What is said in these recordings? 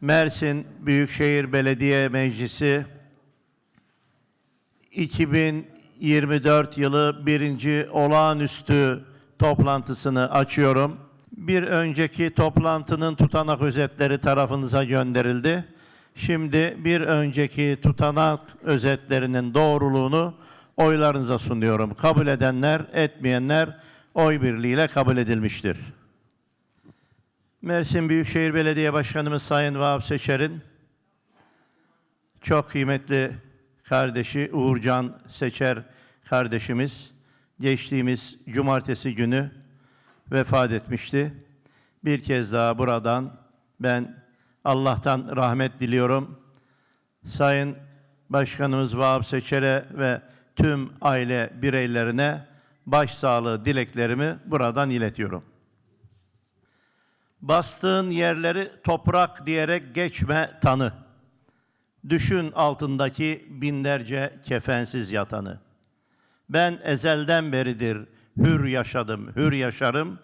Mersin Büyükşehir Belediye Meclisi 2024 yılı birinci olağanüstü toplantısını açıyorum. Bir önceki toplantının tutanak özetleri tarafınıza gönderildi. Şimdi bir önceki tutanak özetlerinin doğruluğunu oylarınıza sunuyorum. Kabul edenler, etmeyenler oy birliğiyle kabul edilmiştir. Mersin Büyükşehir Belediye Başkanımız Sayın Vahap Seçer'in çok kıymetli kardeşi Uğurcan Seçer kardeşimiz geçtiğimiz cumartesi günü vefat etmişti. Bir kez daha buradan ben Allah'tan rahmet diliyorum. Sayın Başkanımız Vahap Seçer'e ve tüm aile bireylerine başsağlığı dileklerimi buradan iletiyorum. Bastığın yerleri toprak diyerek geçme tanı. Düşün altındaki binlerce kefensiz yatanı. Ben ezelden beridir hür yaşadım, hür yaşarım.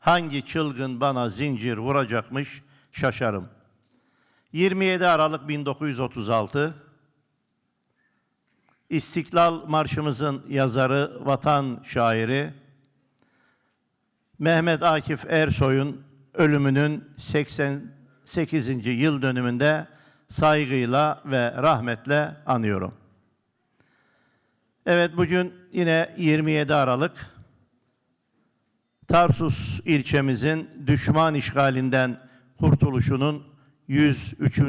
Hangi çılgın bana zincir vuracakmış şaşarım. 27 Aralık 1936 İstiklal Marşımızın yazarı, vatan şairi Mehmet Akif Ersoy'un ölümünün 88. yıl dönümünde saygıyla ve rahmetle anıyorum. Evet bugün yine 27 Aralık Tarsus ilçemizin düşman işgalinden kurtuluşunun 103.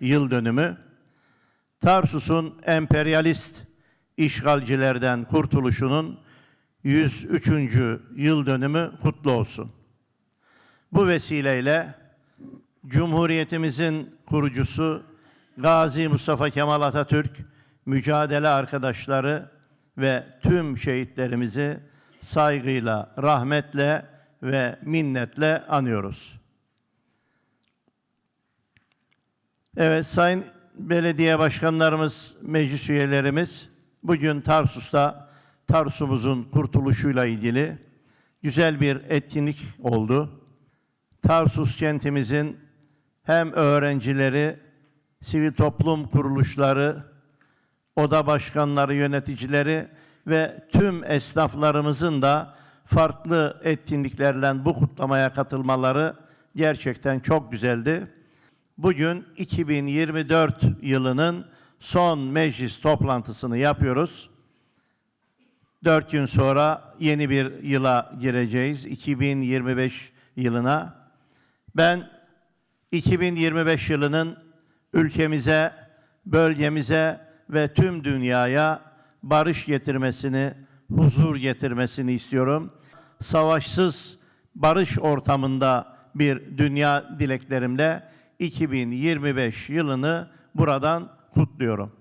yıl dönümü. Tarsus'un emperyalist işgalcilerden kurtuluşunun 103. yıl dönümü kutlu olsun. Bu vesileyle Cumhuriyetimizin kurucusu Gazi Mustafa Kemal Atatürk, mücadele arkadaşları ve tüm şehitlerimizi saygıyla, rahmetle ve minnetle anıyoruz. Evet, sayın belediye başkanlarımız, meclis üyelerimiz, bugün Tarsus'ta Tarsus'umuzun kurtuluşuyla ilgili güzel bir etkinlik oldu. Tarsus kentimizin hem öğrencileri, sivil toplum kuruluşları, oda başkanları, yöneticileri ve tüm esnaflarımızın da farklı etkinliklerle bu kutlamaya katılmaları gerçekten çok güzeldi. Bugün 2024 yılının son meclis toplantısını yapıyoruz. Dört gün sonra yeni bir yıla gireceğiz, 2025 yılına. Ben 2025 yılının ülkemize, bölgemize ve tüm dünyaya barış getirmesini, huzur getirmesini istiyorum. Savaşsız barış ortamında bir dünya dileklerimle 2025 yılını buradan kutluyorum.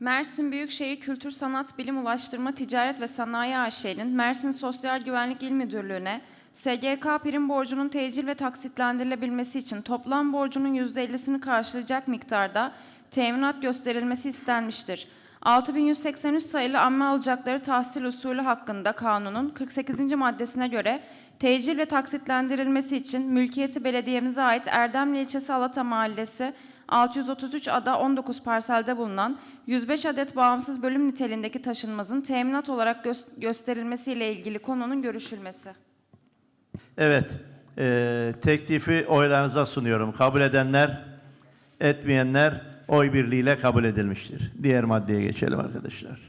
Mersin Büyükşehir Kültür Sanat Bilim Ulaştırma Ticaret ve Sanayi AŞ'nin Mersin Sosyal Güvenlik İl Müdürlüğü'ne SGK prim borcunun tecil ve taksitlendirilebilmesi için toplam borcunun %50'sini karşılayacak miktarda teminat gösterilmesi istenmiştir. 6183 sayılı amme alacakları tahsil usulü hakkında kanunun 48. maddesine göre tecil ve taksitlendirilmesi için mülkiyeti belediyemize ait Erdemli ilçesi Alata Mahallesi 633 ada 19 parselde bulunan 105 adet bağımsız bölüm niteliğindeki taşınmazın teminat olarak gö- gösterilmesiyle ilgili konunun görüşülmesi. Evet, eee, teklifi oylarınıza sunuyorum. Kabul edenler, etmeyenler oy birliğiyle kabul edilmiştir. Diğer maddeye geçelim arkadaşlar.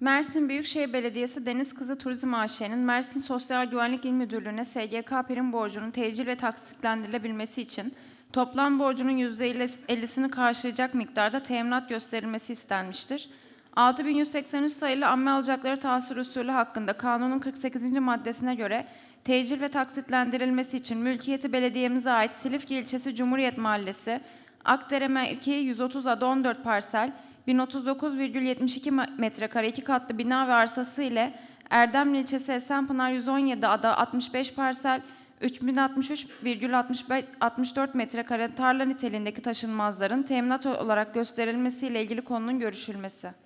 Mersin Büyükşehir Belediyesi Deniz Kızı Turizm AŞ'nin Mersin Sosyal Güvenlik İl Müdürlüğü'ne SGK prim borcunun tecil ve taksitlendirilebilmesi için toplam borcunun %50'sini karşılayacak miktarda teminat gösterilmesi istenmiştir. 6183 sayılı amme alacakları tahsil usulü hakkında kanunun 48. maddesine göre tecil ve taksitlendirilmesi için mülkiyeti belediyemize ait Silifke ilçesi Cumhuriyet Mahallesi, Akdere mevki 130 ada 14 parsel, 1039,72 me- metrekare iki katlı bina ve arsası ile Erdemli ilçesi Esenpınar 117 ada 65 parsel, 3063,64 metrekare tarla niteliğindeki taşınmazların teminat olarak gösterilmesiyle ilgili konunun görüşülmesi.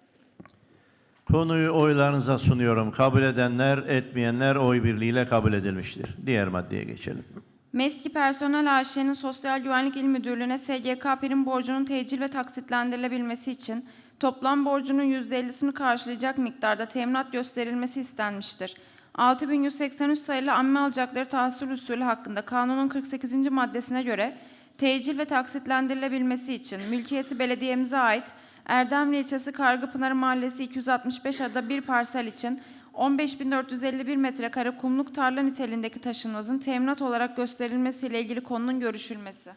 Konuyu oylarınıza sunuyorum. Kabul edenler, etmeyenler oy birliğiyle kabul edilmiştir. Diğer maddeye geçelim. Meski Personel AŞ'nin Sosyal Güvenlik İl Müdürlüğü'ne SGK prim borcunun tecil ve taksitlendirilebilmesi için toplam borcunun %50'sini karşılayacak miktarda teminat gösterilmesi istenmiştir. 6183 sayılı amme alacakları tahsil usulü hakkında kanunun 48. maddesine göre tecil ve taksitlendirilebilmesi için mülkiyeti belediyemize ait Erdemli ilçesi Kargıpınar Mahallesi 265 adada bir parsel için 15.451 metrekare kumluk tarla niteliğindeki taşınmazın teminat olarak gösterilmesiyle ilgili konunun görüşülmesi.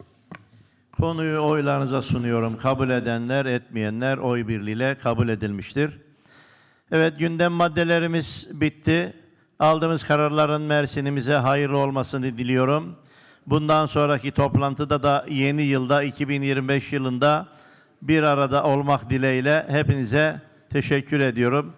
Konuyu oylarınıza sunuyorum. Kabul edenler, etmeyenler oy birliğiyle kabul edilmiştir. Evet, gündem maddelerimiz bitti. Aldığımız kararların Mersin'imize hayırlı olmasını diliyorum. Bundan sonraki toplantıda da yeni yılda 2025 yılında bir arada olmak dileğiyle hepinize teşekkür ediyorum.